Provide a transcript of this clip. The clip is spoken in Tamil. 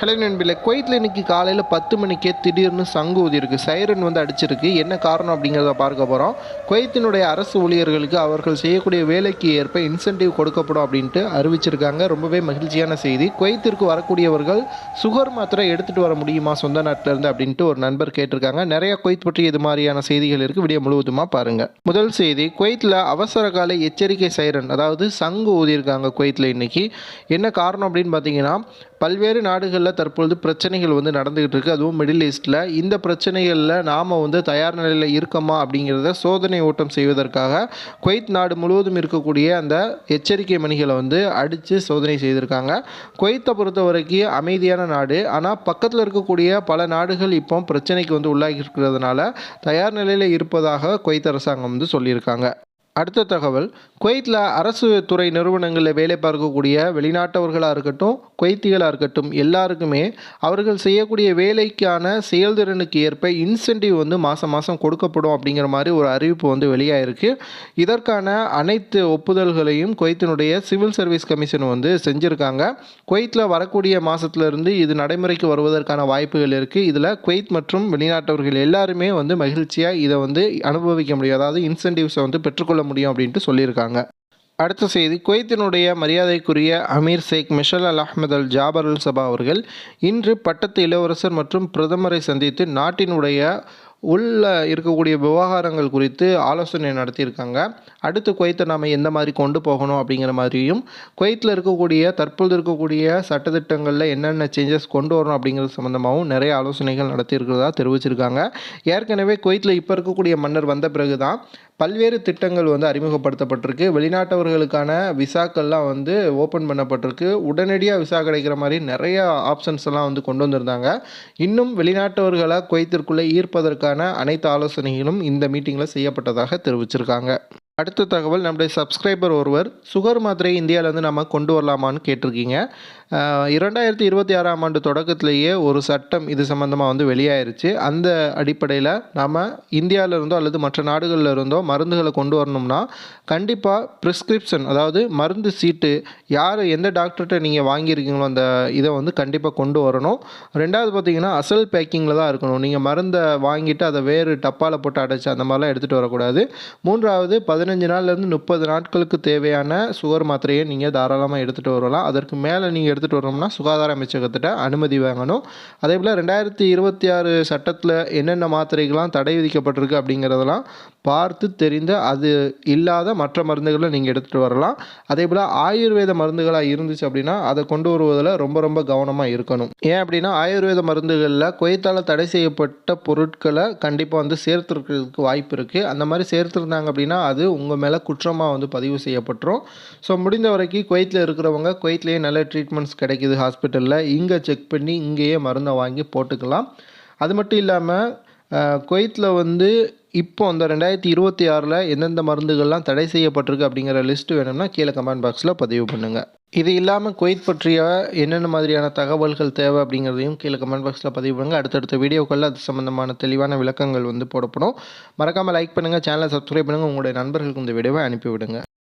ஹலோ நண்பில் குவைத்தில் இன்னைக்கு காலையில் பத்து மணிக்கே திடீர்னு சங்கு ஊதியிருக்கு. சைரன் வந்து அடிச்சிருக்கு. என்ன காரணம் அப்படிங்கிறத பார்க்க போகிறோம் குவைத்தினுடைய அரசு ஊழியர்களுக்கு அவர்கள் செய்யக்கூடிய வேலைக்கு ஏற்ப இன்சென்டிவ் கொடுக்கப்படும் அப்படின்ட்டு அறிவிச்சிருக்காங்க. ரொம்பவே மகிழ்ச்சியான செய்தி. குவைத்திற்கு வரக்கூடியவர்கள் சுகர் மாத்திரை எடுத்துகிட்டு வர முடியுமா சொந்த நாட்டில் இருந்து அப்படின்ட்டு ஒரு நண்பர் கேட்டிருக்காங்க. நிறைய குவைத் பற்றி இது மாதிரியான செய்திகள் இருக்குது வீடியோ முழுவதுமாக பாருங்கள் முதல் செய்தி குவைத்தில் அவசர கால எச்சரிக்கை சைரன் அதாவது சங்கு ஊதியிருக்காங்க குவைத்தில் இன்னைக்கு. என்ன காரணம் அப்படின்னு பார்த்தீங்கன்னா பல்வேறு நாடுகளில் தற்பொழுது பிரச்சனைகள் வந்து நடந்துகிட்டு இருக்கு. அதுவும் மிடில் ஈஸ்டில். இந்த பிரச்சனைகளில் நாம் வந்து தயார் நிலையில் இருக்கோமா அப்படிங்கிறத சோதனை ஓட்டம் செய்வதற்காக குவைத் நாடு முழுவதும் இருக்கக்கூடிய அந்த எச்சரிக்கை மணிகளை வந்து அடித்து சோதனை செய்திருக்காங்க. குவைத்தை பொறுத்த வரைக்கும் அமைதியான நாடு. ஆனால் பக்கத்தில் இருக்கக்கூடிய பல நாடுகள் இப்போ பிரச்சனைக்கு வந்து உள்ளாகி இருக்கிறதுனால தயார் நிலையில் இருப்பதாக குவைத் அரசாங்கம் வந்து சொல்லியிருக்காங்க. அடுத்த தகவல் குவைத்தில் அரசு துறை நிறுவனங்களில் வேலை பார்க்கக்கூடிய வெளிநாட்டவர்களாக இருக்கட்டும் குவைத்திகளாக இருக்கட்டும் எல்லாருக்குமே அவர்கள் செய்யக்கூடிய வேலைக்கான செயல்திறனுக்கு ஏற்ப இன்சென்டிவ் வந்து மாதம் மாதம் கொடுக்கப்படும் அப்படிங்கிற மாதிரி ஒரு அறிவிப்பு வந்து வெளியாயிருக்கு. இதற்கான அனைத்து ஒப்புதல்களையும் குவைத்தினுடைய சிவில் சர்வீஸ் கமிஷன் வந்து செஞ்சுருக்காங்க. குவைத்தில் வரக்கூடிய மாதத்துலேருந்து இது நடைமுறைக்கு வருவதற்கான வாய்ப்புகள் இருக்குது இதில் குவைத் மற்றும் வெளிநாட்டவர்கள் எல்லாருமே வந்து மகிழ்ச்சியாக இதை வந்து அனுபவிக்க முடியும். அதாவது இன்சென்டிவ்ஸை வந்து பெற்றுக்கொள்ள முடியும் அப்படின்ட்டு சொல்லியிருக்காங்க. அடுத்த செய்தி குவைத்தினுடைய மரியாதைக்குரிய Amir Sheikh Mishal Al Ahmad Al Jaber Al Sabah அவர்கள் இன்று பட்டத்து இளவரசர் மற்றும் பிரதமரை சந்தித்து நாட்டினுடைய உள்ள இருக்கக்கூடிய விவகாரங்கள் குறித்து ஆலோசனை நடத்தியிருக்காங்க. அடுத்து குவைத்தை நாம் எந்த மாதிரி கொண்டு போகணும் அப்படிங்கிற மாதிரியும் குவைத்தில் இருக்கக்கூடிய தற்பொழுது இருக்கக்கூடிய சட்டத்திட்டங்களில் என்னென்ன சேஞ்சஸ் கொண்டு வரணும் அப்படிங்கிறது சம்மந்தமாகவும் நிறைய ஆலோசனைகள் நடத்தியிருக்கிறதா தெரிவிச்சிருக்காங்க. ஏற்கனவே குவைத்தில் இப்போ இருக்கக்கூடிய மன்னர் வந்த பிறகு தான் பல்வேறு திட்டங்கள் வந்து அறிமுகப்படுத்தப்பட்டிருக்கு. வெளிநாட்டவர்களுக்கான விசாக்கள்லாம் வந்து ஓப்பன் பண்ணப்பட்டிருக்கு. உடனடியாக விசா கிடைக்கிற மாதிரி நிறைய ஆப்ஷன்ஸ் எல்லாம் வந்து கொண்டு வந்திருந்தாங்க. இன்னும் வெளிநாட்டவர்களை குவைத்திற்குள்ளே ஈர்ப்பதற்கான அனைத்து ஆலோசனைகளும் இந்த மீட்டிங்கில் செய்யப்பட்டதாக தெரிவிச்சிருக்காங்க. அடுத்த தகவல் நம்முடைய சப்ஸ்கிரைபர் ஒருவர் சுகர் மாத்திரை இந்தியாவிலேருந்து நம்ம கொண்டு வரலாமான்னு கேட்டிருக்கீங்க. இரண்டாயிரத்தி இருபத்தி ஆறாம் ஆண்டு தொடக்கத்திலேயே ஒரு சட்டம் இது சம்மந்தமாக வந்து வெளியாயிருச்சு. அந்த அடிப்படையில் நாம் இந்தியாவிலிருந்தோ அல்லது மற்ற நாடுகளில் இருந்தோ மருந்துகளை கொண்டு வரணும்னா கண்டிப்பாக ப்ரிஸ்கிரிப்ஷன் அதாவது மருந்து சீட்டு யார் எந்த டாக்டர்கிட்ட நீங்கள் வாங்கியிருக்கீங்களோ அந்த இதை வந்து கண்டிப்பாக கொண்டு வரணும். ரெண்டாவது பார்த்தீங்கன்னா அசல் பேக்கிங்கில் தான் இருக்கணும். நீங்கள் மருந்தை வாங்கிட்டு அதை வேறு டப்பாவில் போட்டு அடைச்சி அந்த மாதிரிலாம் எடுத்துகிட்டு வரக்கூடாது. மூன்றாவது பதினஞ்சு நாள்லேருந்து முப்பது நாட்களுக்கு தேவையான சுகர் மாத்திரையை நீங்கள் தாராளமாக எடுத்துகிட்டு வரலாம். அதற்கு மேலே நீங்கள் எடுத்துகிட்டு வரோம்னா சுகாதார அமைச்சகத்திட்ட அனுமதி வாங்கணும். அதே போல் ரெண்டாயிரத்தி இருபத்தி ஆறு சட்டத்தில் என்னென்ன மாத்திரைகள்லாம் தடை விதிக்கப்பட்டிருக்கு அப்படிங்கிறதெல்லாம் பார்த்து தெரிந்து அது இல்லாத மற்ற மருந்துகளை நீங்கள் எடுத்துகிட்டு வரலாம். அதே போல் ஆயுர்வேத மருந்துகளாக இருந்துச்சு அப்படின்னா அதை கொண்டு வருவதில் ரொம்ப ரொம்ப கவனமாக இருக்கணும். ஏன் அப்படின்னா ஆயுர்வேத மருந்துகளில் குவைத்தால் தடை செய்யப்பட்ட பொருட்களை கண்டிப்பாக வந்து சேர்த்துருக்கிறதுக்கு வாய்ப்பு இருக்குது அந்த மாதிரி சேர்த்துருந்தாங்க அப்படின்னா அது உங்கள் மேலே குற்றமாக வந்து பதிவு செய்யப்பட்டுரும். ஸோ முடிந்த வரைக்கும் குவைத்தில் இருக்கிறவங்க குவைத்லேயே நல்ல ட்ரீட்மெண்ட்ஸ் கிடைக்குது ஹாஸ்பிட்டலில் இங்கே செக் பண்ணி இங்கேயே மருந்தை வாங்கி போட்டுக்கலாம். அது மட்டும் இல்லாமல் குவைத்தில் வந்து இப்போ அந்த ரெண்டாயிரத்தி இருபத்தி ஆறில் எந்தெந்த மருந்துகள்லாம் தடை செய்யப்பட்டிருக்கு அப்படிங்கிற லிஸ்ட்டு வேணும்னா கீழே கமெண்ட் பாக்ஸில் பதிவு பண்ணுங்கள் இது இல்லாமல் குவைத் பற்றிய என்னென்ன மாதிரியான தகவல்கள் தேவை அப்படிங்கிறதையும் கீழே கமெண்ட் பாக்ஸில் பதிவு பண்ணுங்கள் அடுத்தடுத்த வீடியோக்களில் அது சம்மந்தமான தெளிவான விளக்கங்கள் வந்து போடப்படும். மறக்காமல் லைக் பண்ணுங்கள் சேனலை சப்ஸ்கிரைப் பண்ணுங்கள் உங்களுடைய நண்பர்களுக்கு இந்த வீடியோவை அனுப்பிவிடுங்க.